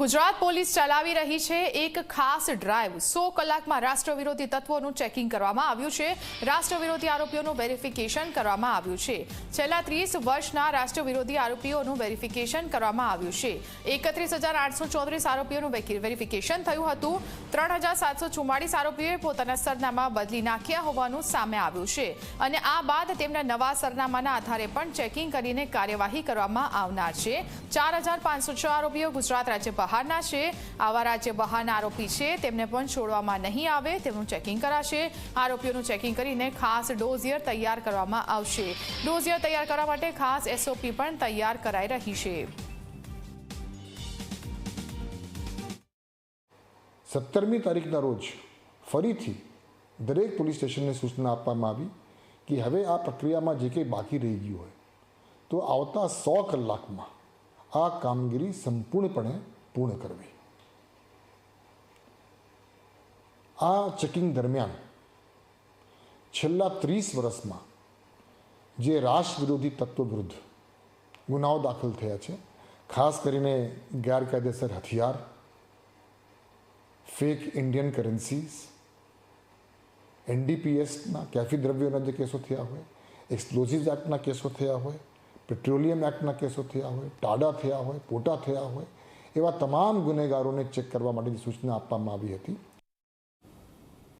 Gujarat police ચલાવી રહી છે એક ખાસ ડ્રાઈવ. સો કલાકમાં રાષ્ટ્રવિરોધી તત્વોનું ચેકિંગ કરવામાં આવ્યું છે. રાષ્ટ્રવિરોધી આરોપીઓનું વેરિફિકેશન કરવામાં આવ્યું છે. છેલ્લા ત્રીસ વર્ષના રાષ્ટ્રવિરોધી આરોપીઓનું વેરિફિકેશન કરવામાં આવ્યું છે. એકત્રીસ હજાર આઠસો ચોત્રીસ આરોપીઓનું વેરિફિકેશન થયું હતું. ત્રણ હજાર સાતસો ચુમ્માળીસ આરોપીઓએ પોતાના સરનામા બદલી નાખ્યા હોવાનું સામે આવ્યું છે. અને આ બાદ તેમના નવા સરનામાના આધારે પણ ચેકિંગ કરીને કાર્યવાહી કરવામાં આવનાર છે. ચાર હજાર પાંચસો છ આરોપીઓ ગુજરાત રાજ્ય બહારના છે. આવા રાજ્ય બહારના આરોપી છે. તેમને પણ છોડવામાં નહીં આવે તેમનું ચેકિંગ કરાશે. આરોપીઓનું ચેકિંગ કરીને ખાસ ડોઝિયર તૈયાર કરવામાં આવશે. ડોઝિયર તૈયાર કરવા માટે ખાસ એસઓપી પણ તૈયાર કરાઈ રહી છે. સત્તરમી તારીખના રોજ ફરીથી દરેક પોલીસ સ્ટેશનને સૂચના આપવામાં આવી કે હવે આ પ્રક્રિયામાં જે કંઈ બાકી રહી ગયું હોય, તો આવતા સો કલાકમાં આ કામગીરી સંપૂર્ણપણે પૂર્ણ કરવી. આ ચેકિંગ દરમિયાન છેલ્લા ત્રીસ વર્ષમાં જે રાષ્ટ્ર વિરોધી તત્વો વિરુદ્ધ ગુનાઓ દાખલ થયા છે, ખાસ કરીને ગેરકાયદેસર હથિયાર ફેક ઇન્ડિયન કરન્સીસ એનડીપીએસના કેફી દ્રવ્યોના જે કેસો થયા હોય એક્સપ્લોઝિવ એક્ટના કેસો થયા હોય પેટ્રોલિયમ એક્ટના કેસો થયા હોય ટાડા થયા હોય પોટા થયા હોય એવા તમામ ગુનેગારોને ચેક કરવા માટેની સૂચના આપવામાં આવી હતી.